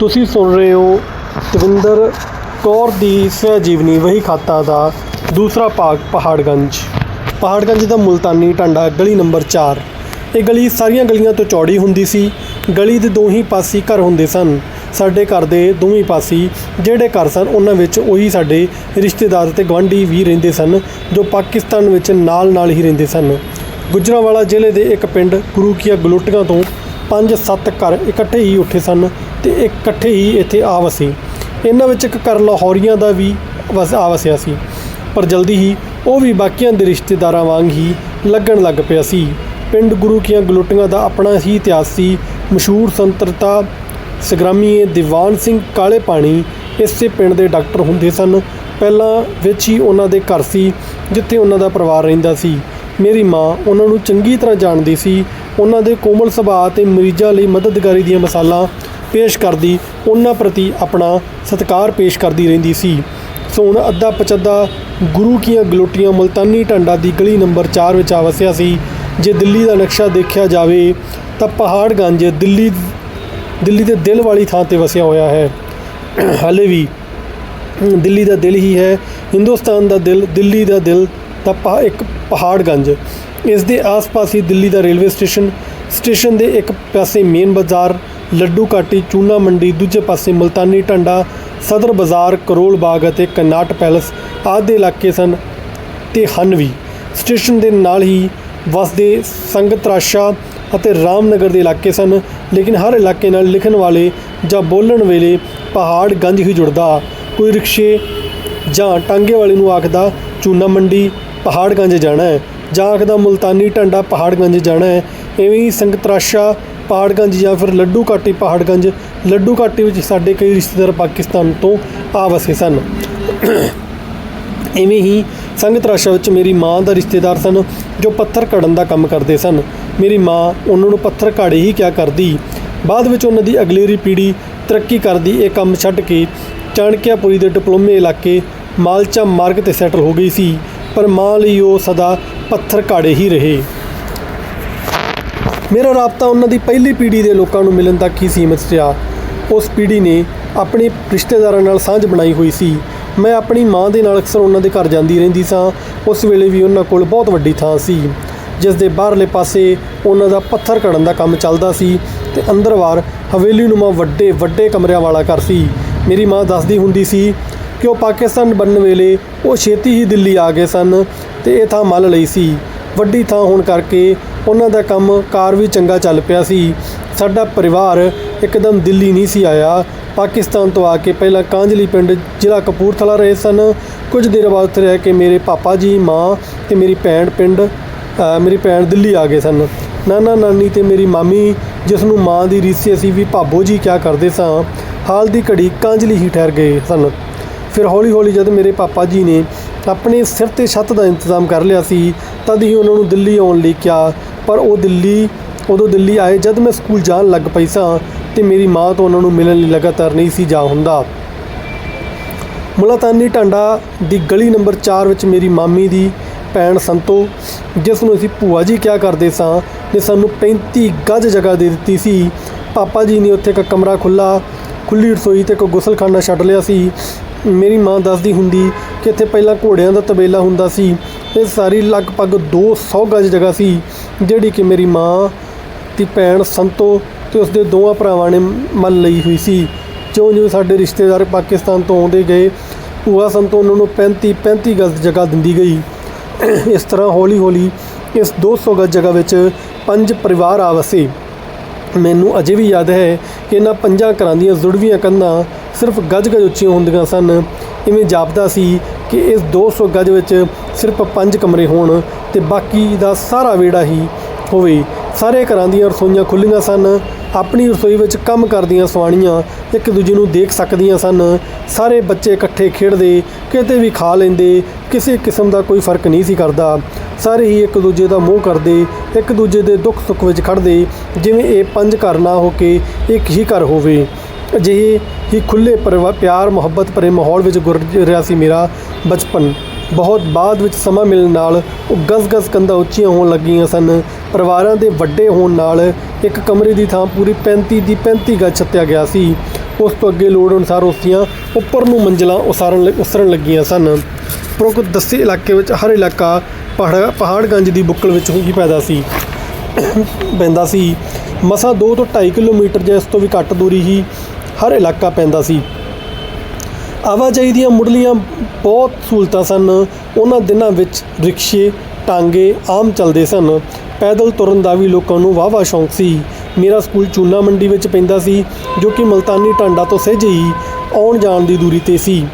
ਤੁਸੀਂ ਸੁਣ ਰਹੇ ਹੋ ਦਵਿੰਦਰ ਕੌਰ ਦੀ ਸਵੈ ਜੀਵਨੀ ਵਹੀ ਖਾਤਾ ਦਾ ਦੂਸਰਾ ਭਾਗ, ਪਹਾੜਗੰਜ। ਪਹਾੜਗੰਜ ਦਾ ਮੁਲਤਾਨੀ ਟਾਂਡਾ ਗਲੀ ਨੰਬਰ 4 ਇਹ ਗਲੀ ਸਾਰੀਆਂ ਗਲੀਆਂ ਤੋਂ ਚੌੜੀ ਹੁੰਦੀ ਸੀ। ਗਲੀ ਦੇ ਦੋਹੀਂ ਪਾਸੇ ਘਰ ਹੁੰਦੇ ਸਨ। ਸਾਡੇ ਘਰ ਦੇ ਦੋਵੇਂ ਪਾਸੇ ਜਿਹੜੇ ਘਰ ਸਨ, ਉਹਨਾਂ ਵਿੱਚ ਉਹੀ ਸਾਡੇ ਰਿਸ਼ਤੇਦਾਰ ਤੇ ਗਵਾਂਢੀ ਵੀ ਰਹਿੰਦੇ ਸਨ, ਜੋ ਪਾਕਿਸਤਾਨ ਵਿੱਚ ਨਾਲ ਨਾਲ ਹੀ ਰਹਿੰਦੇ ਸਨ। ਗੁਜਰਾਂਵਾਲਾ ਜ਼ਿਲ੍ਹੇ ਦੇ ਇੱਕ ਪਿੰਡ ਗੁਰੂਕੀਆ ਗਲੋਟੀਆਂ ਤੋਂ ਪੰਜ ਸੱਤ ਘਰ ਇਕੱਠੇ ਹੀ ਉੱਠੇ ਸਨ ਤੇ ਇਕੱਠੇ ਹੀ ਇੱਥੇ ਆ ਵਸੇ। ਇਹਨਾਂ ਵਿੱਚ ਇੱਕ ਘਰ ਲਾਹੌਰੀਆਂ ਦਾ ਵੀ ਵਸ, ਆ ਵਸਿਆ ਸੀ। ਪਰ ਜਲਦੀ ਹੀ ਉਹ ਵੀ ਬਾਕੀਆਂ ਦੇ ਰਿਸ਼ਤੇਦਾਰਾਂ ਵਾਂਗ ਹੀ ਲੱਗਣ ਲੱਗ ਪਿਆ ਸੀ। ਪਿੰਡ ਗੁਰੂ ਕੀਆਂ ਗਲੋਟੀਆਂ ਦਾ ਆਪਣਾ ਹੀ ਇਤਿਹਾਸ ਸੀ। ਮਸ਼ਹੂਰ ਸੰਤਰਤਾ ਸੰਗਰਾਮੀ ਦੀਵਾਨ ਸਿੰਘ ਕਾਲੇ ਪਾਣੀ ਇਸੇ ਪਿੰਡ ਦੇ ਡਾਕਟਰ ਹੁੰਦੇ ਸਨ। ਪਹਿਲਾਂ ਵਿੱਚ ਹੀ ਉਹਨਾਂ ਦੇ ਘਰ ਸੀ, ਜਿੱਥੇ ਉਹਨਾਂ ਦਾ ਪਰਿਵਾਰ ਰਹਿੰਦਾ ਸੀ। ਮੇਰੀ ਮਾਂ ਉਹਨਾਂ ਨੂੰ ਚੰਗੀ ਤਰ੍ਹਾਂ ਜਾਣਦੀ ਸੀ ਉਹਨਾਂ ਦੇ ਕੋਮਲ ਸੁਭਾਅ ਤੇ ਮਰੀਜ਼ਾਂ ਲਈ ਮਦਦਗਾਰੀ ਦੀਆਂ ਮਿਸਾਲਾਂ ਪੇਸ਼ ਕਰਦੀ, ਉਹਨਾਂ ਪ੍ਰਤੀ ਆਪਣਾ ਸਤਿਕਾਰ ਪੇਸ਼ ਕਰਦੀ ਰਹਿੰਦੀ ਸੀ। ਸੋ ਹੁਣ ਅੱਧਾ ਪਚੱਦਾ ਗੁਰੂ ਕੀਆਂ ਗਲੋਟੀਆਂ ਮੁਲਤਾਨੀ ਢੰਡਾ ਦੀ ਗਲੀ ਨੰਬਰ 4 ਵਿੱਚ ਆ ਵਸਿਆ ਸੀ। ਜੇ ਦਿੱਲੀ ਦਾ ਨਕਸ਼ਾ ਦੇਖਿਆ ਜਾਵੇ ਤਾਂ ਪਹਾੜਗੰਜ ਦਿੱਲੀ ਦਿੱਲੀ ਦੇ ਦਿਲ ਵਾਲੀ ਥਾਂ ਤੇ ਵਸਿਆ ਹੋਇਆ ਹੈ। ਹਾਲੇ ਵੀ ਦਿੱਲੀ ਦਾ ਦਿਲ ਹੀ ਹੈ, ਹਿੰਦੁਸਤਾਨ ਦਾ ਦਿਲ, ਦਿੱਲੀ ਦਾ ਦਿਲ ਤਾਂ ਪਹਾ, ਇੱਕ ਪਹਾੜਗੰਜ ਇਸ ਦੇ ਆਸ-ਪਾਸ ਹੀ ਦਿੱਲੀ ਦਾ ਰੇਲਵੇ ਸਟੇਸ਼ਨ ਸਟੇਸ਼ਨ ਦੇ ਇੱਕ ਪਾਸੇ ਮੇਨ ਬਾਜ਼ਾਰ, ਲੱਡੂ ਕਾਟੀ ਚੂਨਾ ਮੰਡੀ, ਦੂਜੇ ਪਾਸੇ ਮੁਲਤਾਨੀ ਟੰਡਾ ਸਦਰ ਬਾਜ਼ਾਰ, ਕਰੋਲ ਬਾਗ ਅਤੇ ਕਨਾਟ ਪੈਲਸ ਆਦਿ ਇਲਾਕੇ ਸਨ ਤੇ ਹਨ ਵੀ। ਸਟੇਸ਼ਨ ਦੇ ਨਾਲ ਹੀ ਵਸਦੇ ਸੰਗਤਰਾਸ਼ਾ ਅਤੇ ਰਾਮਨਗਰ ਦੇ ਇਲਾਕੇ ਸਨ, ਲੇਕਿਨ ਹਰ ਇਲਾਕੇ ਨਾਲ ਲਿਖਣ ਵਾਲੇ ਜਾਂ ਬੋਲਣ ਵੇਲੇ ਪਹਾੜ ਗੰਜ ਹੀ ਜੁੜਦਾ। ਕੋਈ ਰਿਕਸ਼ੇ ਜਾਂ ਟਾਂਗੇ ਵਾਲੇ ਨੂੰ ਆਖਦਾ, ਚੂਨਾ ਮੰਡੀ, ਪਹਾੜ ਗੰਜ ਜਾਣਾ ਹੈ। ਜਾਂ ਆਖਦਾ ਮੁਲਤਾਨੀ ਟੰਡਾ ਪਹਾੜਗੰਜ ਜਾਣਾ ਹੈ। ਐਵੇਂ ਹੀ ਸੰਗਤਰਾਸ਼ਾ ਪਹਾੜਗੰਜ ਜਾਂ ਫਿਰ ਲੱਡੂ ਘਾਟੀ ਪਹਾੜਗੰਜ, ਲੱਡੂ ਘਾਟੀ ਵਿੱਚ ਸਾਡੇ ਕਈ ਰਿਸ਼ਤੇਦਾਰ ਪਾਕਿਸਤਾਨ ਤੋਂ ਆ ਵਸੇ ਸਨ। ਐਵੇਂ ਹੀ ਸੰਗਤ ਰਾਸ਼ਾ ਵਿੱਚ ਮੇਰੀ ਮਾਂ ਦਾ ਰਿਸ਼ਤੇਦਾਰ ਸਨ, ਜੋ ਪੱਥਰ ਘੜਨ ਦਾ ਕੰਮ ਕਰਦੇ ਸਨ। ਮੇਰੀ ਮਾਂ ਉਹਨਾਂ ਨੂੰ ਪੱਥਰ ਘਾੜੇ ਹੀ ਕਿਆ ਕਰਦੀ। ਬਾਅਦ ਵਿੱਚ ਉਹਨਾਂ ਦੀ ਅਗਲੇਰੀ ਪੀੜ੍ਹੀ ਤਰੱਕੀ ਕਰਦੀ, ਇਹ ਕੰਮ ਛੱਡ ਕੇ ਚਾਣਕਿਆਪੁਰੀ ਦੇ ਡਿਪਲੋਮੇ ਇਲਾਕੇ ਮਾਲਚਾ ਮਾਰਗ ਤੇ ਸੈਟਲ ਹੋ ਗਈ ਸੀ। ਪਰ ਮਾਂ ਲਈ ਉਹ ਸਦਾ ਪੱਥਰ ਘਾੜੇ ਹੀ ਰਹੇ। ਮੇਰਾ ਰਾਬਤਾ ਉਹਨਾਂ ਦੀ ਪਹਿਲੀ ਪੀੜ੍ਹੀ ਦੇ ਲੋਕਾਂ ਨੂੰ ਮਿਲਣ ਤੱਕ ਹੀ ਸੀਮਿਤ ਰਿਹਾ। ਉਸ ਪੀੜ੍ਹੀ ਨੇ ਆਪਣੇ ਰਿਸ਼ਤੇਦਾਰਾਂ ਨਾਲ ਸਾਂਝ ਬਣਾਈ ਹੋਈ ਸੀ। ਮੈਂ ਆਪਣੀ ਮਾਂ ਦੇ ਨਾਲ ਅਕਸਰ ਉਹਨਾਂ ਦੇ ਘਰ ਜਾਂਦੀ ਰਹਿੰਦੀ ਸਾਂ। ਉਸ ਵੇਲੇ ਵੀ ਉਹਨਾਂ ਕੋਲ ਬਹੁਤ ਵੱਡੀ ਥਾਂ ਸੀ। ਜਿਸ ਦੇ ਬਾਹਰਲੇ ਪਾਸੇ ਉਹਨਾਂ ਦਾ ਪੱਥਰ ਘੜਨ ਦਾ ਕੰਮ ਚੱਲਦਾ ਸੀ ਤੇ ਅੰਦਰਵਾਰ ਹਵੇਲੀ ਨੂੰ ਨੂੰਮਾ ਵੱਡੇ ਵੱਡੇ ਕਮਰਿਆਂ ਵਾਲਾ ਘਰ ਸੀ। ਮੇਰੀ ਮਾਂ ਦੱਸਦੀ ਹੁੰਦੀ ਸੀ ਕਿ ਉਹ ਪਾਕਿਸਤਾਨ ਬਣਨ ਵੇਲੇ ਉਹ ਛੇਤੀ ਹੀ ਦਿੱਲੀ ਆ ਗਏ ਸਨ ਤੇ ਇਹ ਥਾਂ ਮੱਲ ਲਈ ਸੀ। ਵੱਡੀ ਥਾਂ ਹੋਣ ਕਰਕੇ ਉਹਨਾਂ ਦਾ ਕੰਮ ਕਾਰ ਵੀ ਚੰਗਾ ਚੱਲ ਪਿਆ ਸੀ। ਸਾਡਾ ਪਰਿਵਾਰ ਇੱਕਦਮ ਦਿੱਲੀ ਨਹੀਂ ਸੀ ਆਇਆ। ਪਾਕਿਸਤਾਨ ਤੋਂ ਆ ਕੇ ਪਹਿਲਾਂ ਕਾਂਝਲੀ ਪਿੰਡ ਜ਼ਿਲ੍ਹਾ ਕਪੂਰਥਲਾ ਰਹੇ ਸਨ। ਕੁਝ ਦੇਰ ਬਾਅਦ ਉੱਥੇ ਰਹਿ ਕੇ ਮੇਰੇ ਪਾਪਾ ਜੀ, ਮਾਂ ਤੇ ਮੇਰੀ ਭੈਣ ਪਿੰਡ ਮੇਰੀ ਭੈਣ ਦਿੱਲੀ ਆ ਗਏ ਸਨ। ਨਾਨਾ, ਨਾਨੀ ਤੇ ਮੇਰੀ ਮਾਮੀ ਜਿਸ ਨੂੰ ਮਾਂ ਦੀ ਰੀਸੀ ਅਸੀਂ ਵੀ ਭਾਬੋ ਜੀ ਕਿਆ ਕਰਦੇ ਸਾਂ। ਹਾਲ ਦੀ ਘੜੀ ਕਾਂਜਲੀ ਹੀ ਠਹਿਰ ਗਏ ਸਨ। ਫਿਰ ਹੌਲੀ ਹੌਲੀ ਜਦ ਮੇਰੇ ਪਾਪਾ ਜੀ ਨੇ ਆਪਣੇ ਸਿਰ ਤੇ ਛੱਤ ਦਾ ਇੰਤਜ਼ਾਮ ਕਰ ਲਿਆ ਸੀ, ਤਦ ਹੀ ਉਹਨਾਂ ਨੂੰ ਦਿੱਲੀ ਆਉਣ ਲਈ ਕਿਹਾ। ਪਰ ਉਹ ਦਿੱਲੀ, ਉਦੋਂ ਦਿੱਲੀ ਆਏ ਜਦ ਮੈਂ ਸਕੂਲ ਜਾਣ ਲੱਗ ਪਈ ਸਾਂ ਤੇ ਮੇਰੀ ਮਾਂ ਤੋਂ ਉਹਨਾਂ ਨੂੰ ਮਿਲਣ ਲਈ ਲਗਾਤਾਰ ਨਹੀਂ ਸੀ ਜਾ ਹੁੰਦਾ। ਮੁਲਾਤਾਨੀ ਟਾਂਡਾ ਦੀ ਗਲੀ ਨੰਬਰ 4 ਵਿੱਚ ਮੇਰੀ ਮਾਮੀ ਦੀ ਭੈਣ ਸੰਤੋ, ਜਿਸ ਨੂੰ ਅਸੀਂ ਭੂਆ ਜੀ ਕਿਹਾ ਕਰਦੇ ਸਾਂ, ਨੇ ਸਾਨੂੰ 35 ਗੱਜ ਜਗ੍ਹਾ ਦੇ ਦਿੱਤੀ ਸੀ। ਪਾਪਾ ਜੀ ਨੇ ਉੱਥੇ ਇੱਕ ਕਮਰਾ ਖੁੱਲਾ ਖੁੱਲੀ ਰਸੋਈ ਤੇ ਇੱਕ ਗੁਸਲਖਾਨਾ ਛੱਡ ਲਿਆ ਸੀ। ਮੇਰੀ ਮਾਂ ਦੱਸਦੀ ਹੁੰਦੀ ਕਿ ਇੱਥੇ ਪਹਿਲਾਂ ਘੋੜਿਆਂ ਦਾ ਤਬੇਲਾ ਹੁੰਦਾ ਸੀ। ਇਹ ਸਾਰੀ ਲਗਭਗ 200 ਗਜ਼ ਜਗ੍ਹਾ ਸੀ, ਜਿਹੜੀ ਕਿ ਮੇਰੀ ਮਾਂ, ਦੀ ਭੈਣ ਸੰਤੋ ਤੇ ਉਸਦੇ ਦੋਵਾਂ ਭਰਾਵਾਂ ਨੇ ਮੱਲ ਲਈ ਹੋਈ ਸੀ। ਜਿਉਂ ਜਿਉਂ ਸਾਡੇ ਰਿਸ਼ਤੇਦਾਰ ਪਾਕਿਸਤਾਨ ਤੋਂ ਆਉਂਦੇ ਗਏ, ਭੂਆ ਸੰਤੋ ਉਹਨਾਂ ਨੂੰ 35 35 ਗਜ਼ ਜਗ੍ਹਾ ਦਿੰਦੀ ਗਈ। ਇਸ ਤਰ੍ਹਾਂ ਹੌਲੀ ਹੌਲੀ ਇਸ 200 ਗਜ਼ ਜਗ੍ਹਾ ਵਿੱਚ ਪੰਜ ਪਰਿਵਾਰ ਆ ਵਸੇ। ਮੈਨੂੰ ਅਜੇ ਵੀ ਯਾਦ ਹੈ ਕਿ ਇਹਨਾਂ ਪੰਜਾਂ ਘਰਾਂ ਦੀਆਂ ਜੁੜਵੀਆਂ ਕੰਧਾਂ ਸਿਰਫ ਗਜ਼ ਗਜ ਉੱਚੀਆਂ ਹੁੰਦੀਆਂ ਸਨ। ਇਵੇਂ ਜਾਪਦਾ ਸੀ ਕਿ ਇਸ 200 ਗਜ਼ ਵਿੱਚ ਸਿਰਫ ਪੰਜ ਕਮਰੇ ਹੋਣ ਤੇ ਬਾਕੀ ਦਾ ਸਾਰਾ ਵਿਹੜਾ ਹੀ ਹੋਵੇ। ਸਾਰੇ ਘਰਾਂ ਦੀਆਂ ਰਸੋਈਆਂ ਖੁੱਲੀਆਂ ਸਨ। ਆਪਣੀ ਰਸੋਈ ਵਿੱਚ ਕੰਮ ਕਰਦੀਆਂ ਸਵਾਣੀਆਂ ਇੱਕ ਦੂਜੇ ਨੂੰ ਦੇਖ ਸਕਦੀਆਂ ਸਨ। ਸਾਰੇ ਬੱਚੇ ਇਕੱਠੇ ਖੇਡਦੇ, ਕਿਤੇ ਵੀ ਖਾ ਲੈਂਦੇ, ਕਿਸੇ ਕਿਸਮ ਦਾ ਕੋਈ ਫ਼ਰਕ ਨਹੀਂ ਸੀ ਕਰਦਾ। ਸਾਰੇ ਹੀ ਇੱਕ ਦੂਜੇ ਦਾ ਮੋਹ ਕਰਦੇ, ਇੱਕ ਦੂਜੇ ਦੇ ਦੁੱਖ ਸੁੱਖ ਵਿੱਚ ਖੜਦੇ ਜਿਵੇਂ ਇਹ ਪੰਜ ਘਰ ਨਾ ਹੋ ਕੇ ਇੱਕ ਹੀ ਘਰ ਹੋਵੇ। ਅਜਿਹੇ ਹੀ ਖੁੱਲੇ ਪਰਿਵਾ, ਪਿਆਰ, ਮੁਹੱਬਤ ਭਰੇ ਮਾਹੌਲ ਵਿੱਚ ਗੁਜ਼ਰ ਰਿਹਾ ਸੀ ਮੇਰਾ ਬਚਪਨ। ਬਹੁਤ ਬਾਅਦ ਵਿੱਚ ਸਮਾਂ ਮਿਲਣ ਨਾਲ ਉਹ ਗਜ਼-ਗਜ਼ ਕੰਧਾਂ ਉੱਚੀਆਂ ਹੋਣ ਲੱਗੀਆਂ ਸਨ। ਪਰਿਵਾਰਾਂ ਦੇ ਵੱਡੇ ਹੋਣ ਨਾਲ ਇੱਕ ਕਮਰੇ ਦੀ ਥਾਂ ਪੂਰੀ 35 ਦੀ 35 ਗੱਜ ਛੱਤਿਆ ਗਿਆ ਸੀ। ਉਸ ਤੋਂ ਅੱਗੇ ਲੋੜ ਅਨੁਸਾਰ ਉਸ ਦੀਆਂ ਉੱਪਰ ਨੂੰ ਮੰਜ਼ਲਾਂ ਉਸਾਰਨ ਲ- ਉਸਰਨ ਲੱਗੀਆਂ ਸਨ। ਉਪਰੋਕਤ ਦੱਸੇ ਇਲਾਕੇ ਵਿੱਚ ਹਰ ਇਲਾਕਾ ਪਹਾੜ, ਪਹਾੜਗੰਜ ਦੀ ਬੁੱਕਲ ਵਿੱਚ ਹੀ ਪੈਦਾ ਸੀ। ਪੈਂਦਾ ਸੀ। ਮਸਾਂ 2 ਤੋਂ 2.5 ਕਿਲੋਮੀਟਰ ਜਾਂ ਇਸ ਤੋਂ ਵੀ ਘੱਟ ਦੂਰੀ ਹੀ ਹਰ ਇਲਾਕਾ ਪੈਂਦਾ ਸੀ। ਆਵਾਜਾਈ ਦੀਆਂ ਮੁੱਢਲੀਆਂ ਬਹੁਤ ਸਹੂਲਤਾਂ ਸਨ। ਉਹਨਾਂ ਦਿਨਾਂ ਵਿੱਚ ਰਿਕਸ਼ੇ, ਟਾਂਗੇ ਆਮ ਚੱਲਦੇ ਸਨ। ਪੈਦਲ ਤੁਰਨ ਦਾ ਵੀ ਲੋਕਾਂ ਨੂੰ ਵਾਹਵਾ ਸ਼ੌਂਕ ਸੀ। ਮੇਰਾ ਸਕੂਲ ਚੂਨਾ ਮੰਡੀ ਵਿੱਚ ਪੈਂਦਾ ਸੀ, ਜੋ ਕਿ ਮਲਤਾਨੀ ਟਾਂਡਾ ਤੋਂ ਸਹਿਜੇ ਹੀ ਆਉਣ ਜਾਣ ਦੀ ਦੂਰੀ ਤੇ ਸੀ।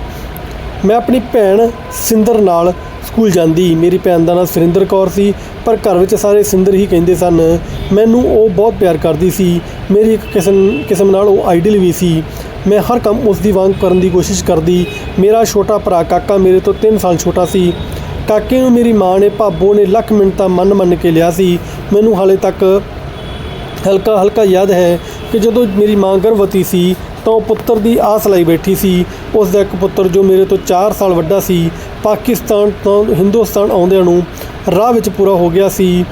ਮੈਂ ਆਪਣੀ ਭੈਣ ਸਿੰਦਰ ਨਾਲ ਸਕੂਲ ਜਾਂਦੀ। ਮੇਰੀ ਭੈਣ ਦਾ ਨਾਮ ਸੁਰਿੰਦਰ ਕੌਰ ਸੀ, ਪਰ ਘਰ ਵਿੱਚ ਸਾਰੇ ਸਿੰਦਰ ਹੀ ਕਹਿੰਦੇ ਸਨ ਮੈਨੂੰ ਉਹ ਬਹੁਤ ਪਿਆਰ ਕਰਦੀ ਸੀ। ਮੇਰੀ ਇੱਕ ਕਿਸਮ ਕਿਸਮ ਨਾਲ ਉਹ ਆਈਡਲ ਵੀ ਸੀ। ਮੈਂ ਹਰ ਕੰਮ ਉਸ ਦੀ ਵਾਂਗ ਕਰਨ ਦੀ ਕੋਸ਼ਿਸ਼ ਕਰਦੀ। ਮੇਰਾ ਛੋਟਾ ਭਰਾ ਕਾਕਾ ਮੇਰੇ ਤੋਂ 3 ਸਾਲ ਛੋਟਾ ਸੀ। ਕਾਕੇ ਨੂੰ ਮੇਰੀ ਮਾਂ ਨੇ, ਭਾਬੋ ਨੇ ਲੱਖ ਮਿੰਟਾਂ ਮੰਨ ਮੰਨ ਕੇ ਲਿਆ ਸੀ। ਮੈਨੂੰ ਹਾਲੇ ਤੱਕ ਹਲਕਾ ਹਲਕਾ ਯਾਦ ਹੈ ਕਿ ਜਦੋਂ ਮੇਰੀ ਮਾਂ ਗਰਭਵਤੀ ਸੀ, ਤਾਂ ਉਹ ਪੁੱਤਰ ਦੀ ਆਸ ਲਈ ਬੈਠੀ ਸੀ। ਉਸ ਦਾ ਇੱਕ ਪੁੱਤਰ ਜੋ ਮੇਰੇ ਤੋਂ 4 ਸਾਲ ਵੱਡਾ ਸੀ, ਪਾਕਿਸਤਾਨ ਤੋਂ ਹਿੰਦੁਸਤਾਨ ਆਉਂਦਿਆਂ ਨੂੰ ਰਾਹ ਵਿੱਚ ਪੂਰਾ ਹੋ ਗਿਆ ਸੀ।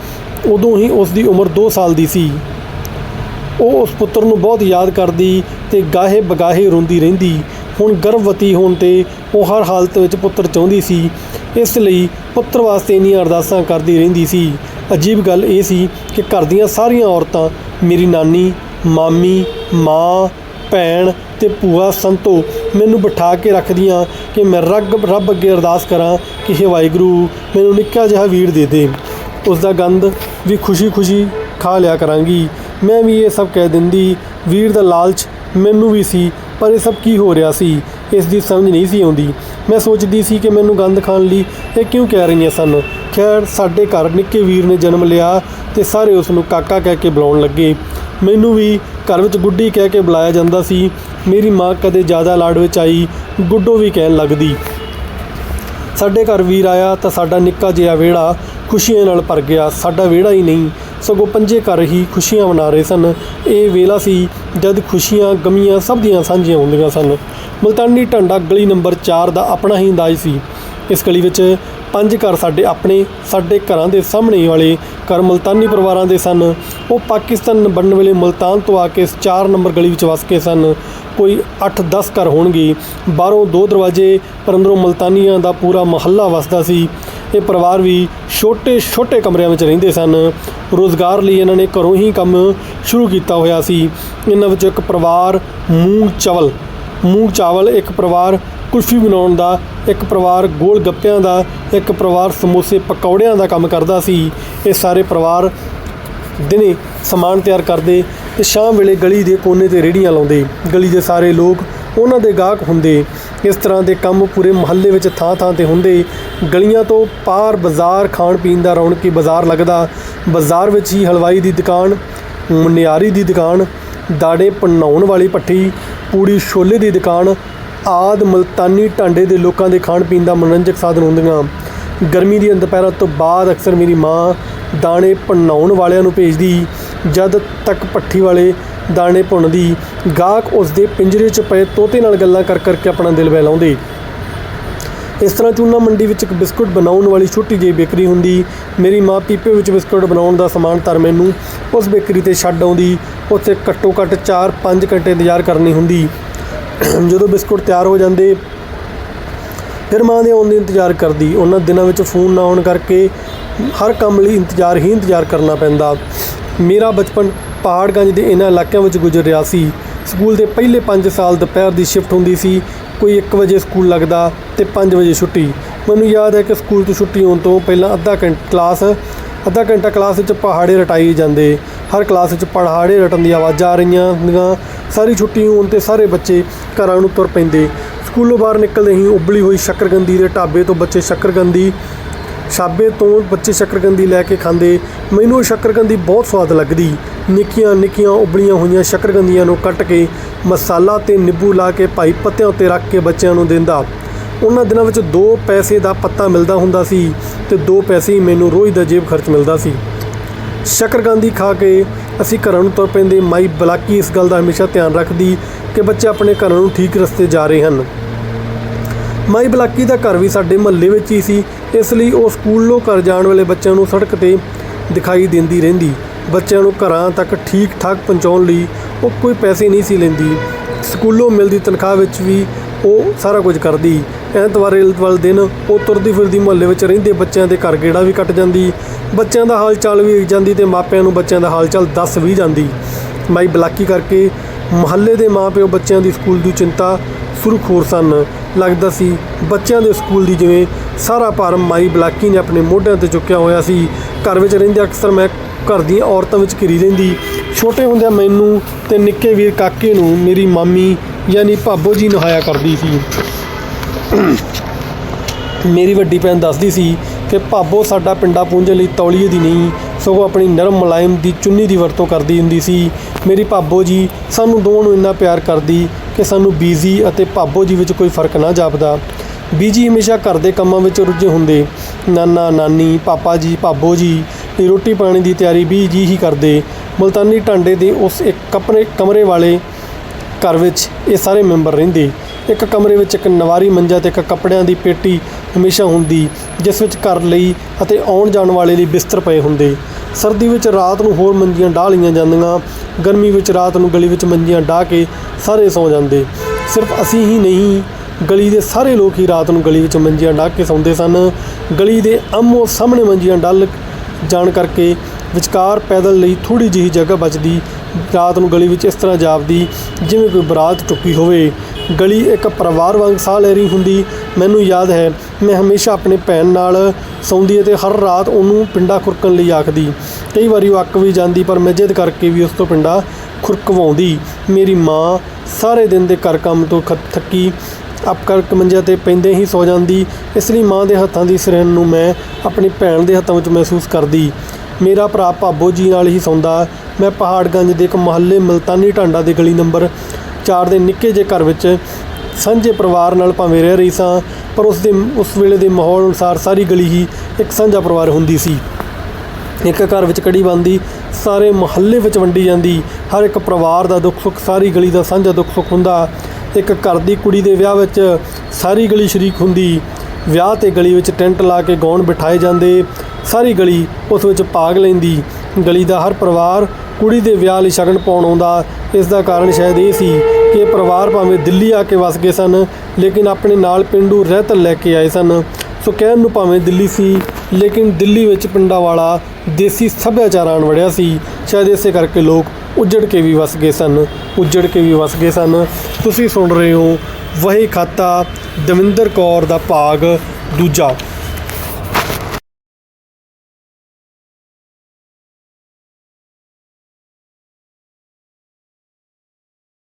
ਉਦੋਂ ਹੀ ਉਸ ਦੀ ਉਮਰ 2 ਸਾਲ ਦੀ ਸੀ। ਉਹ ਉਸ ਪੁੱਤਰ ਨੂੰ ਬਹੁਤ ਯਾਦ ਕਰਦੀ ਤੇ ਗਾਹੇ ਬਗਾਹੇ ਰੋਂਦੀ ਰਹਿੰਦੀ। ਹੁਣ ਗਰਭਵਤੀ ਹੋਣ ਤੇ ਉਹ ਹਰ ਹਾਲਤ ਵਿੱਚ ਪੁੱਤਰ ਚਾਹੁੰਦੀ ਸੀ। ਇਸ ਲਈ ਪੁੱਤਰ ਵਾਸਤੇ ਇੰਨੀਆਂ ਅਰਦਾਸਾਂ ਕਰਦੀ ਰਹਿੰਦੀ ਸੀ। ਅਜੀਬ ਗੱਲ ਇਹ ਸੀ ਕਿ ਘਰ ਦੀਆਂ ਸਾਰੀਆਂ ਔਰਤਾਂ ਮੇਰੀ ਨਾਨੀ, ਮਾਮੀ, ਮਾਂ, ਭੈਣ ਤੇ ਭੂਆ ਸੰਤੋ ਮੈਨੂੰ ਬਿਠਾ ਕੇ ਰੱਖਦੀਆਂ ਕਿ ਮੈਂ ਰੱਬ ਰੱਬ ਅੱਗੇ ਅਰਦਾਸ ਕਰਾਂ ਕਿ ਹੇ ਵਾਹਿਗੁਰੂ, ਮੈਨੂੰ ਨਿੱਕਾ ਜਿਹਾ ਵੀਰ ਦੇ ਦੇ। ਉਸ ਦਾ ਗੰਧ ਵੀ ਖੁਸ਼ੀ-ਖੁਸ਼ੀ ਖਾ ਲਿਆ ਕਰਾਂਗੀ। ਮੈਂ ਵੀ ਇਹ ਸਭ ਕਹਿ ਦਿੰਦੀ, ਵੀਰ ਦਾ ਲਾਲਚ ਮੈਨੂੰ ਵੀ ਸੀ, ਪਰ ਇਹ ਸਭ ਕੀ ਹੋ ਰਿਹਾ ਸੀ? ਇਸ ਦੀ ਸਮਝ ਨਹੀਂ ਸੀ ਆਉਂਦੀ। ਮੈਂ ਸੋਚਦੀ ਸੀ ਕਿ ਮੈਨੂੰ ਗੰਦ ਖਾਣ ਲਈ ਇਹ ਕਿਉਂ ਕਹਿ ਰਹੀਆਂ ਸਨ? ਖੈਰ, ਸਾਡੇ ਘਰ ਨਿੱਕੇ ਵੀਰ ਨੇ ਜਨਮ ਲਿਆ ਤੇ ਸਾਰੇ ਉਸ ਨੂੰ ਕਾਕਾ ਕਹਿ ਕੇ ਬੁਲਾਉਣ ਲੱਗੇ। ਮੈਨੂੰ ਵੀ ਘਰ ਵਿੱਚ ਗੁੱਡੀ ਕਹਿ ਕੇ ਬੁਲਾਇਆ ਜਾਂਦਾ ਸੀ। ਮੇਰੀ ਮਾਂ ਕਦੇ ਜ਼ਿਆਦਾ ਲਾਡ ਵਿੱਚ ਆਈ, ਗੁੱਡੋ ਵੀ ਕਹਿਣ ਲੱਗਦੀ। ਸਾਡੇ ਘਰ ਵੀਰ ਆਇਆ ਤਾਂ ਸਾਡਾ ਨਿੱਕਾ ਜਿਹਾ ਵਿਹੜਾ ਖੁਸ਼ੀਆਂ ਨਾਲ ਭਰ ਗਿਆ, ਸਾਡਾ ਵਿਹੜਾ ਹੀ ਨਹੀਂ। ਸਗੋਂ ਪੰਜੇ ਘਰ ਹੀ ਖੁਸ਼ੀਆਂ ਮਨਾ ਰਹੇ ਸਨ। ਇਹ ਵੇਲਾ ਸੀ ਜਦ ਖੁਸ਼ੀਆਂ, ਗਮੀਆਂ ਸਭ ਦੀਆਂ ਸਾਂਝੀਆਂ ਹੁੰਦੀਆਂ ਸਨ। ਮਲਤਾਨੀ ਢਾਂਡਾ ਗਲੀ ਨੰਬਰ 4 ਦਾ ਆਪਣਾ ਹੀ ਅੰਦਾਜ਼ ਸੀ। ਇਸ ਗਲੀ ਵਿੱਚ ਪੰਜ ਘਰ ਸਾਡੇ ਆਪਣੇ, ਸਾਡੇ ਘਰਾਂ ਦੇ ਸਾਹਮਣੇ ਵਾਲੇ ਘਰ ਮਲਤਾਨੀ ਪਰਿਵਾਰਾਂ ਦੇ ਸਨ। ਉਹ ਪਾਕਿਸਤਾਨ ਬਣਨ ਵੇਲੇ ਮਲਤਾਨ ਤੋਂ ਆ ਕੇ ਇਸ 4 ਨੰਬਰ ਗਲੀ ਵਿੱਚ ਵਸ ਕੇ ਸਨ। ਕੋਈ 8-10 ਘਰ ਹੋਣਗੇ। ਬਾਹਰੋਂ ਦੋ ਦਰਵਾਜ਼ੇ ਪਰ ਅੰਦਰੋਂ ਮਲਤਾਨੀਆਂ ਦਾ ਪੂਰਾ ਮਹੱਲਾ ਵਸਦਾ ਸੀ। ਇਹ ਪਰਿਵਾਰ ਵੀ ਛੋਟੇ ਛੋਟੇ ਕਮਰਿਆਂ ਵਿੱਚ ਰਹਿੰਦੇ ਸਨ। ਰੋਜ਼ਗਾਰ ਲਈ ਇਹਨਾਂ ਨੇ ਘਰੋਂ ਹੀ ਕੰਮ ਸ਼ੁਰੂ ਕੀਤਾ ਹੋਇਆ ਸੀ। ਇਹਨਾਂ ਵਿੱਚੋਂ ਇੱਕ ਪਰਿਵਾਰ ਮੂੰਗ ਚਾਵਲ ਮੂੰਗ ਚਾਵਲ ਇੱਕ ਪਰਿਵਾਰ ਕੁਲਫੀ ਬਣਾਉਣ ਦਾ, ਇੱਕ ਪਰਿਵਾਰ ਗੋਲ ਗੱਪਿਆਂ ਦਾ, ਇੱਕ ਪਰਿਵਾਰ ਸਮੋਸੇ ਪਕੌੜਿਆਂ ਦਾ ਕੰਮ ਕਰਦਾ ਸੀ। ਇਹ ਸਾਰੇ ਪਰਿਵਾਰ ਦਿਨੇ ਸਮਾਨ ਤਿਆਰ ਕਰਦੇ ਤੇ ਸ਼ਾਮ ਵੇਲੇ ਗਲੀ ਦੇ ਕੋਨੇ ਤੇ ਰੇੜੀਆਂ ਲਾਉਂਦੇ। ਗਲੀ ਦੇ ਸਾਰੇ ਲੋਕ ਉਹਨਾਂ ਦੇ ਗਾਹਕ ਹੁੰਦੇ। ਇਸ ਤਰ੍ਹਾਂ ਦੇ ਕੰਮ ਪੂਰੇ ਮੁਹੱਲੇ ਵਿੱਚ ਥਾਂ ਥਾਂ ਤੇ ਹੁੰਦੇ ਗਲੀਆਂ ਤੋਂ ਪਾਰ ਬਾਜ਼ਾਰ ਖਾਣ ਪੀਣ ਦਾ ਰੌਣਕੀ ਬਾਜ਼ਾਰ ਲੱਗਦਾ। ਬਾਜ਼ਾਰ ਵਿੱਚ ਹੀ ਹਲਵਾਈ ਦੀ ਦੁਕਾਨ, ਮਨਿਆਰੀ ਦੀ ਦੁਕਾਨ, ਦਾੜੇ ਪਣਾਉਣ ਵਾਲੀ ਪੱਠੀ ਪੂੜੀ ਛੋਲੇ ਦੀ ਦੁਕਾਨ ਆਦ ਮਲਤਾਨੀ ਢਾਂਡੇ ਦੇ ਲੋਕਾਂ ਦੇ ਖਾਣ ਪੀਣ ਦਾ ਮਨੋਰੰਜਕ ਸਾਧਨ ਹੁੰਦੀਆਂ। ਗਰਮੀ ਦੀਆਂ ਦੁਪਹਿਰਾਂ ਤੋਂ ਬਾਅਦ ਅਕਸਰ ਮੇਰੀ ਮਾਂ ਦਾਣੇ ਭੁੰਨਾਉਣ ਵਾਲਿਆਂ ਨੂੰ ਭੇਜਦੀ, ਜਦ ਤੱਕ ਪੱਠੀ ਵਾਲੇ ਦਾਣੇ ਭੁੰਨਦੀ ਗਾਹਕ ਉਸ ਦੇ ਪਿੰਜਰੇ 'ਚ ਪਏ ਤੋਤੇ ਨਾਲ ਗੱਲਾਂ ਕਰ ਕਰਕੇ ਆਪਣਾ ਦਿਲ ਬਹਿਲਾਉਂਦੇ ਇਸ ਤਰ੍ਹਾਂ ਚੂਨਾ ਮੰਡੀ ਵਿੱਚ ਇੱਕ ਬਿਸਕੁਟ ਬਣਾਉਣ ਵਾਲੀ ਛੋਟੀ ਜਿਹੀ ਬੇਕਰੀ ਹੁੰਦੀ। ਮੇਰੀ ਮਾਂ ਪੀਪੇ ਵਿੱਚ ਬਿਸਕੁਟ ਬਣਾਉਣ ਦਾ ਸਮਾਨ ਧਰ ਮੈਨੂੰ। ਉਸ ਬੇਕਰੀ ਤੇ ਛੱਡ ਆਉਂਦੀ। ਉੱਥੇ ਘੱਟੋ ਘੱਟ 4-5 ਘੰਟੇ ਇੰਤਜ਼ਾਰ ਕਰਨੀ ਹੁੰਦੀ। ਜਦੋਂ ਬਿਸਕੁਟ ਤਿਆਰ ਹੋ ਜਾਂਦੇ, ਫਿਰ ਮਾਂ ਦੇ ਆਉਣ ਦੀ ਇੰਤਜ਼ਾਰ ਕਰਦੀ। ਉਹਨਾਂ ਦਿਨਾਂ ਵਿੱਚ ਫੋਨ ਨਾ ਆਉਣ ਕਰਕੇ ਹਰ ਕੰਮ ਲਈ ਇੰਤਜ਼ਾਰ ਹੀ ਇੰਤਜ਼ਾਰ ਕਰਨਾ ਪੈਂਦਾ। ਮੇਰਾ ਬਚਪਨ ਪਹਾੜਗੰਜ ਦੇ ਇਹਨਾਂ ਇਲਾਕਿਆਂ ਵਿੱਚ ਗੁਜ਼ਰ ਰਿਹਾ ਸੀ। ਸਕੂਲ ਦੇ ਪਹਿਲੇ 5 ਸਾਲ ਦੁਪਹਿਰ ਦੀ ਸ਼ਿਫਟ ਹੁੰਦੀ ਸੀ। ਕੋਈ 1 ਵਜੇ ਸਕੂਲ ਲੱਗਦਾ ਤੇ 5 ਵਜੇ ਛੁੱਟੀ। ਮੈਨੂੰ ਯਾਦ ਹੈ ਕਿ ਸਕੂਲ ਤੋਂ ਛੁੱਟੀ ਹੋਣ ਤੋਂ ਪਹਿਲਾਂ ਅੱਧਾ ਘੰਟਾ ਕਲਾਸ, ਅੱਧਾ ਘੰਟਾ ਕਲਾਸ ਵਿੱਚ ਪਹਾੜੇ ਰਟਾਈ ਜਾਂਦੇ। ਹਰ ਕਲਾਸ ਵਿੱਚ ਪਹਾੜੇ ਰਟਣ ਦੀ ਆਵਾਜ਼ ਆ ਰਹੀਆਂ ਹੁੰਦੀਆਂ। ਸਾਰੀ ਛੁੱਟੀ ਹੋਣ ਤੇ ਸਾਰੇ ਬੱਚੇ ਘਰਾਂ ਨੂੰ ਤੁਰ ਪੈਂਦੇ। ਸਕੂਲੋਂ ਬਾਹਰ ਨਿਕਲਦੇ ਹੀ ਉਬਲੀ ਹੋਈ ਸ਼ੱਕਰਗੰਦੀ ਦੇ ਢਾਬੇ ਤੋਂ ਬੱਚੇ ਸ਼ੱਕਰਗੰਦੀ ਛਾਬੇ ਤੋਂ ਬੱਚੇ ਸ਼ੱਕਰਗੰਦੀ ਲੈ ਕੇ ਖਾਂਦੇ। ਮੈਨੂੰ ਉਹ ਸ਼ੱਕਰਗੰਦੀ ਬਹੁਤ ਸਵਾਦ ਲੱਗਦੀ। ਨਿੱਕੀਆਂ ਨਿੱਕੀਆਂ ਉਬਲੀਆਂ ਹੋਈਆਂ ਸ਼ੱਕਰਗੰਦੀਆਂ ਨੂੰ ਕੱਟ ਕੇ ਮਸਾਲਾ ਤੇ ਨਿੰਬੂ ਲਾ ਕੇ ਭਾਈ ਪੱਤਿਆਂ ਉੱਤੇ ਰੱਖ ਕੇ ਬੱਚਿਆਂ ਨੂੰ ਦਿੰਦਾ। ਉਹਨਾਂ ਦਿਨਾਂ ਵਿੱਚ 2 ਪੈਸੇ ਦਾ ਪੱਤਾ ਮਿਲਦਾ ਹੁੰਦਾ ਸੀ ਤੇ 2 ਪੈਸੇ ਹੀ ਮੈਨੂੰ ਰੋਜ਼ ਦਾ ਜੇਬ ਖਰਚ ਮਿਲਦਾ ਸੀ। ਸ਼ੱਕਰਗੰਦੀ ਖਾ ਕੇ ਅਸੀਂ ਘਰਾਂ ਨੂੰ ਤੁਰ ਪੈਂਦੇ। ਮਾਈ ਬਲਾਕੀ ਇਸ ਗੱਲ ਦਾ ਹਮੇਸ਼ਾ ਧਿਆਨ ਰੱਖਦੀ ਕਿ ਬੱਚੇ ਆਪਣੇ ਘਰਾਂ ਨੂੰ ਠੀਕ ਰਸਤੇ ਜਾ ਰਹੇ ਹਨ। ਮਾਈ ਬਲਾਕੀ ਦਾ ਘਰ ਵੀ ਸਾਡੇ ਮਹੱਲੇ ਵਿੱਚ ਹੀ ਸੀ। ਇਸ ਲਈ ਉਹ ਸਕੂਲੋਂ ਘਰ ਜਾਣ ਵਾਲੇ ਬੱਚਿਆਂ ਨੂੰ ਸੜਕ ਤੇ ਦਿਖਾਈ ਦਿੰਦੀ ਰਹਿੰਦੀ। ਬੱਚਿਆਂ ਨੂੰ ਘਰਾਂ ਤੱਕ ਠੀਕ ਠਾਕ ਪਹੁੰਚਾਉਣ ਲਈ ਉਹ ਕੋਈ ਪੈਸੇ ਨਹੀਂ ਸੀ ਲੈਂਦੀ। ਸਕੂਲੋਂ ਮਿਲਦੀ ਤਨਖਾਹ ਵਿੱਚ ਵੀ ਉਹ ਸਾਰਾ ਕੁਝ ਕਰਦੀ। ਐਤਵਾਰ ਵਾਲੇ ਦਿਨ ਉਹ ਤੁਰਦੀ ਫਿਰਦੀ ਮੁਹੱਲੇ ਵਿੱਚ ਰਹਿੰਦੇ ਬੱਚਿਆਂ ਦੇ ਘਰ ਗੇੜਾ ਵੀ ਕੱਟ ਜਾਂਦੀ। ਬੱਚਿਆਂ ਦਾ ਹਾਲ ਚਾਲ ਵੀ ਜਾਂਦੀ ਤੇ ਮਾਪਿਆਂ ਨੂੰ ਬੱਚਿਆਂ ਦਾ ਹਾਲ ਚਾਲ ਦੱਸ ਵੀ ਜਾਂਦੀ। ਮਾਈ ਬਲਾਕੀ ਕਰਕੇ ਮੁਹੱਲੇ ਦੇ ਮਾਪਿਓ ਬੱਚਿਆਂ ਦੀ ਸਕੂਲ ਦੀ ਚਿੰਤਾ ਸੁਰਖੋਰ ਸਨ। ਲੱਗਦਾ ਸੀ। ਬੱਚਿਆਂ ਦੇ ਸਕੂਲ ਦੀ ਜਿਵੇਂ ਸਾਰਾ ਭਾਰ ਮਾਈ ਬਲਾਕੀ ਨੇ ਆਪਣੇ ਮੋਢਿਆਂ ਤੇ ਚੁੱਕਿਆ ਹੋਇਆ ਸੀ। ਘਰ ਵਿੱਚ ਰਹਿੰਦੇ ਅਕਸਰ ਮੈਂ ਘਰ ਦੀਆਂ ਔਰਤਾਂ ਵਿੱਚ ਘਿਰੀ ਰਹਿੰਦੀ। ਛੋਟੇ ਹੁੰਦਿਆਂ ਮੈਨੂੰ ਤੇ ਨਿੱਕੇ ਵੀਰ ਕਾਕੇ ਨੂੰ ਮੇਰੀ ਮਾਮੀ ਯਾਨੀ ਭਾਬੋ ਜੀ ਨਹਾਇਆ ਕਰਦੀ ਸੀ। ਮੇਰੀ ਵੱਡੀ ਭੈਣ ਦੱਸਦੀ ਸੀ ਕਿ ਭਾਬੋ ਸਾਡਾ ਪਿੰਡਾ ਪੂੰਝਣ ਲਈ ਤੌਲੀਏ ਦੀ ਨਹੀਂ, ਸਗੋਂ ਆਪਣੀ ਨਰਮ ਮੁਲਾਇਮ ਦੀ ਚੁੰਨੀ ਦੀ ਵਰਤੋਂ ਕਰਦੀ ਹੁੰਦੀ ਸੀ। ਮੇਰੀ ਭਾਬੋ ਜੀ ਸਾਨੂੰ ਦੋਵਾਂ ਨੂੰ ਇੰਨਾ ਪਿਆਰ ਕਰਦੀ ਕਿ ਸਾਨੂੰ ਬੀਜੀ ਅਤੇ ਭਾਬੋ ਜੀ ਵਿੱਚ ਕੋਈ ਫ਼ਰਕ ਨਾ ਜਾਪਦਾ। ਬੀਜੀ ਹਮੇਸ਼ਾ ਘਰ ਦੇ ਕੰਮਾਂ ਵਿੱਚ ਰੁੱਝੇ ਹੁੰਦੇ। ਨਾਨਾ, ਨਾਨੀ, ਪਾਪਾ ਜੀ, ਭਾਬੋ ਜੀ ਦੀ ਰੋਟੀ ਪਾਣੀ ਦੀ ਤਿਆਰੀ ਵੀ ਜੀ ਹੀ ਕਰਦੇ। ਮੁਲਤਾਨੀ ਢਾਂਡੇ ਦੇ ਉਸ ਇੱਕ ਕਮਰੇ ਕਮਰੇ ਵਾਲੇ ਘਰ ਵਿੱਚ ਇਹ ਸਾਰੇ ਮੈਂਬਰ ਰਹਿੰਦੇ। ਇੱਕ ਕਮਰੇ ਵਿੱਚ ਇੱਕ ਨਵਾਰੀ ਮੰਜਾ ਤੇ ਇੱਕ ਕੱਪੜਿਆਂ ਦੀ ਪੇਟੀ ਹਮੇਸ਼ਾ ਹੁੰਦੀ, ਜਿਸ ਵਿੱਚ ਘਰ ਲਈ ਅਤੇ ਆਉਣ ਜਾਣ ਵਾਲੇ ਲਈ ਬਿਸਤਰ ਪਏ ਹੁੰਦੇ। ਸਰਦੀ ਵਿੱਚ ਰਾਤ ਨੂੰ ਹੋਰ ਮੰਜੀਆਂ ਡਾਹ ਲਈਆਂ ਜਾਂਦੀਆਂ, ਗਰਮੀ ਵਿੱਚ ਰਾਤ ਨੂੰ ਗਲੀ ਵਿੱਚ ਮੰਜੀਆਂ ਡਾਹ ਕੇ ਸਾਰੇ ਸੌਂ ਜਾਂਦੇ। ਸਿਰਫ ਅਸੀਂ ਹੀ ਨਹੀਂ, ਗਲੀ ਦੇ ਸਾਰੇ ਲੋਕ ਹੀ ਰਾਤ ਨੂੰ ਗਲੀ ਵਿੱਚ ਮੰਜੀਆਂ ਡਾਹ ਕੇ ਸੌਂਦੇ ਸਨ। ਗਲੀ ਦੇ ਆਮੋ ਸਾਹਮਣੇ ਮੰਜੀਆਂ ਡਲ ਜਾਣ ਕਰਕੇ ਵਿਚਕਾਰ ਪੈਦਲ ਲਈ ਥੋੜੀ ਜਿਹੀ ਜਗ੍ਹਾ ਬਚਦੀ, ਰਾਤ ਨੂੰ ਗਲੀ ਵਿੱਚ ਇਸ ਤਰ੍ਹਾਂ ਜਾਪਦੀ ਜਿਵੇਂ ਕੋਈ ਬਰਾਤ ਟੁੱਕੀ ਹੋਵੇ। ਗਲੀ ਇੱਕ ਪਰਿਵਾਰ ਵਾਂਗ ਸਾਹ ਲੈ ਰਹੀ ਹੁੰਦੀ ਮੈਨੂੰ ਯਾਦ ਹੈ, ਮੈਂ ਹਮੇਸ਼ਾ ਆਪਣੇ ਭੈਣ ਨਾਲ ਸੌਂਦੀ ਅਤੇ ਹਰ ਰਾਤ ਉਹਨੂੰ ਪਿੰਡਾ ਖੁਰਕਣ ਲਈ ਆਖਦੀ। ਕਈ ਵਾਰੀ ਉਹ ਅੱਕ ਵੀ ਜਾਂਦੀ, ਪਰ ਮੈਂ ਜਿੱਦ ਕਰਕੇ ਵੀ ਉਸ ਤੋਂ ਪਿੰਡਾ ਖੁਰਕਵਾਉਂਦੀ। ਮੇਰੀ ਮਾਂ ਸਾਰੇ ਦਿਨ ਦੇ ਘਰ ਕੰਮ ਤੋਂ ਖੱਤ- ਥੱਕੀ ਆਪ ਕਰਕੇ ਮੰਜੇ ਤੇ ਪੈਂਦੇ ਹੀ ਸੌ ਜਾਂਦੀ। ਇਸ ਲਈ ਮਾਂ ਦੇ ਹੱਥਾਂ ਦੀ ਸਰਹਣ ਨੂੰ ਮੈਂ ਆਪਣੀ ਭੈਣ ਦੇ ਹੱਥਾਂ ਵਿੱਚ ਮਹਿਸੂਸ ਕਰਦੀ। ਮੇਰਾ ਭਰਾ ਭਾਬੋ ਜੀ ਨਾਲ ਹੀ ਸੌਂਦਾ। ਮੈਂ ਪਹਾੜਗੰਜ ਦੇ ਇੱਕ ਮੁਹੱਲੇ ਮਲਤਾਨੀ ਢਾਂਡਾ ਦੇ ਗਲੀ ਨੰਬਰ 4 ਦੇ ਨਿੱਕੇ ਜਿਹੇ ਘਰ ਵਿੱਚ ਸਾਂਝੇ ਪਰਿਵਾਰ ਨਾਲ ਭਾਵੇਂ ਰਹਿ ਰਹੀ ਸਾਂ, ਪਰ ਉਸ ਦੇ ਉਸ ਵੇਲੇ ਦੇ ਮਾਹੌਲ ਅਨੁਸਾਰ ਸਾਰੀ ਗਲੀ ਹੀ ਇੱਕ ਸਾਂਝਾ ਪਰਿਵਾਰ ਹੁੰਦੀ ਸੀ। ਇੱਕ ਘਰ ਵਿੱਚ ਕੜੀ ਬੰਦੀ ਸਾਰੇ ਮੁਹੱਲੇ ਵਿੱਚ ਵੰਡੀ ਜਾਂਦੀ, ਹਰ ਇੱਕ ਪਰਿਵਾਰ ਦਾ ਦੁੱਖ ਸੁੱਖ, ਸਾਰੀ ਗਲੀ ਦਾ ਸਾਂਝਾ ਦੁੱਖ ਸੁੱਖ ਹੁੰਦਾ। ਇੱਕ ਘਰ ਦੀ ਕੁੜੀ ਦੇ ਵਿਆਹ ਵਿੱਚ ਸਾਰੀ ਗਲੀ ਸ਼ਰੀਕ ਹੁੰਦੀ। ਵਿਆਹ ਤੇ ਗਲੀ ਵਿੱਚ ਟੈਂਟ ਲਾ ਕੇ ਗਾਉਣ ਬਿਠਾਏ ਜਾਂਦੇ, ਸਾਰੀ ਗਲੀ ਉਸ ਵਿੱਚ ਭਾਗ ਲੈਂਦੀ। ਗਲੀ ਦਾ ਹਰ ਪਰਿਵਾਰ ਕੁੜੀ ਦੇ ਵਿਆਹ ਲਈ ਸ਼ਗਨ ਪਾਉਣ ਆਉਂਦਾ। ਇਸ ਦਾ ਕਾਰਨ ਸ਼ਾਇਦ ਇਹ ਸੀ ਕਿ ਇਹ ਪਰਿਵਾਰ ਭਾਵੇਂ ਦਿੱਲੀ ਆ ਕੇ ਵਸ ਗਏ ਸਨ, ਲੇਕਿਨ ਆਪਣੇ ਨਾਲ ਪਿੰਡੂ ਰਹਿਤ ਲੈ ਕੇ ਆਏ ਸਨ। ਸੋ ਕਹਿਣ ਨੂੰ ਭਾਵੇਂ ਦਿੱਲੀ ਸੀ, ਲੇਕਿਨ ਦਿੱਲੀ ਵਿੱਚ ਪਿੰਡਾਂ ਵਾਲਾ ਦੇਸੀ ਸੱਭਿਆਚਾਰ ਆਣ ਵੜਿਆ ਸੀ। ਸ਼ਾਇਦ ਇਸੇ ਕਰਕੇ ਲੋਕ ਉੱਜੜ ਕੇ ਵੀ ਵਸ ਗਏ ਸਨ, ਉੱਜੜ ਕੇ ਵੀ ਵਸ ਗਏ ਸਨ। ਤੁਸੀਂ ਸੁਣ ਰਹੇ ਹੋ, ਵਹੀ ਖਾਤਾ ਦਵਿੰਦਰ ਕੌਰ ਦਾ ਭਾਗ ਦੂਜਾ।